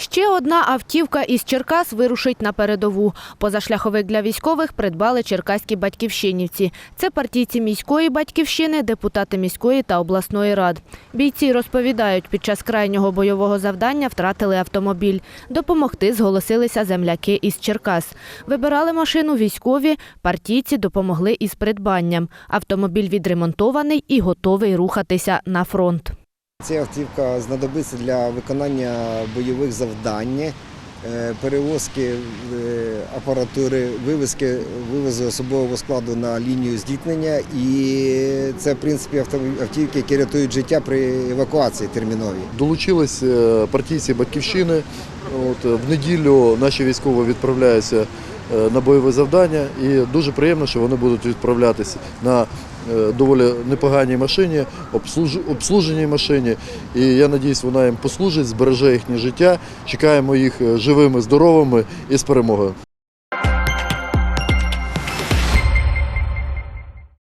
Ще одна автівка із Черкас вирушить на передову. Позашляховик для військових придбали черкаські батьківщинівці. Це партійці міської батьківщини, депутати міської та обласної рад. Бійці розповідають, під час крайнього бойового завдання втратили автомобіль. Допомогти зголосилися земляки із Черкас. Вибирали машину військові, партійці допомогли із придбанням. Автомобіль відремонтований і готовий рухатися на фронт. Ця автівка знадобиться для виконання бойових завдань, е, перевозки е, апаратури, вивезки, вивозу особового складу на лінію зіткнення. І це, в принципі, автівки, які рятують життя при евакуації терміновій. Долучились е, партійці батьківщини. От, в неділю наші військові відправляються на бойове завдання, і дуже приємно, що вони будуть відправлятися на е, доволі непоганій машині, обслуж- обслуженій машині. І я сподіваюся, вона їм послужить, збереже їхнє життя. Чекаємо їх е, живими, здоровими і з перемогою.